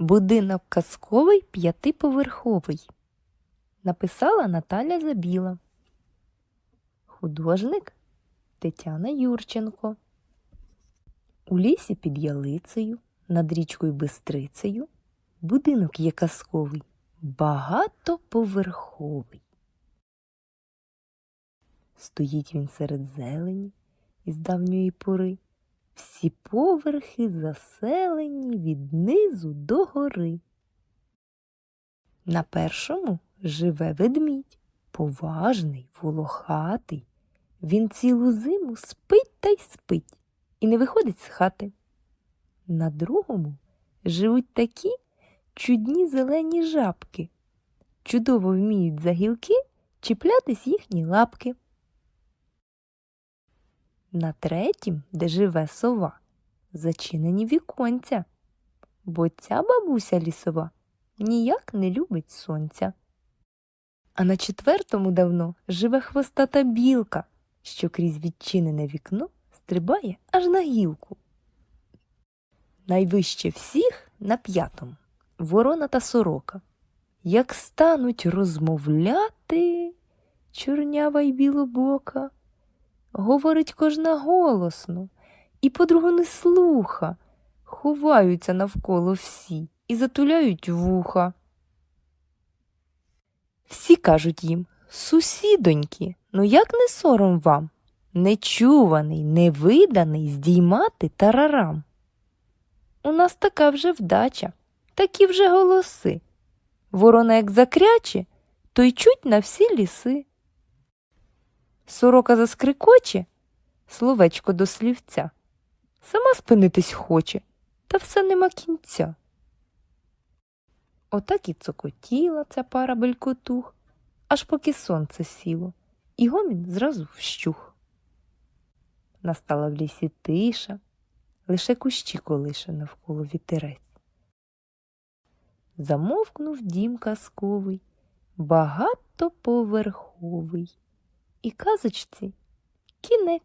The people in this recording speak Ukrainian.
Будинок казковий п'ятиповерховий. Написала Наталя Забіла. Художник Тетяна Юрченко. У лісі під ялицею, над річкою Бистрицею, будинок є казковий, багатоповерховий. Стоїть він серед зелені із давньої пори, всі поверхи заселені від низу до гори. На першому живе ведмідь, поважний, волохатий. Він цілу зиму спить та й спить і не виходить з хати. На другому живуть такі чудні зелені жабки. Чудово вміють за гілки чіплятись їхні лапки. На третім, де живе сова, зачинені віконця, бо ця бабуся лісова ніяк не любить сонця. А на четвертому давно живе хвостата білка, що крізь відчинене вікно стрибає аж на гілку. Найвище всіх на п'ятому ворона та сорока. Як стануть розмовляти, чорнява й білобока, говорить кожна голосно, і подругу не слуха, ховаються навколо всі і затуляють вуха. Всі кажуть їм, сусідоньки, ну як не сором вам, нечуваний, невиданий здіймати тарарам. У нас така вже вдача, такі вже голоси. Ворона як закряче, то й чуть на всі ліси. Сорока заскрикоче, словечко до слівця. Сама спинитись хоче, та все нема кінця. Отак і цокотіла ця пара белькотух, аж поки сонце сіло, і гомін зразу вщух. Настала в лісі тиша, лише кущі колише навколо вітерець. Замовкнув дім казковий, багатоповерховий, і казочці кінець.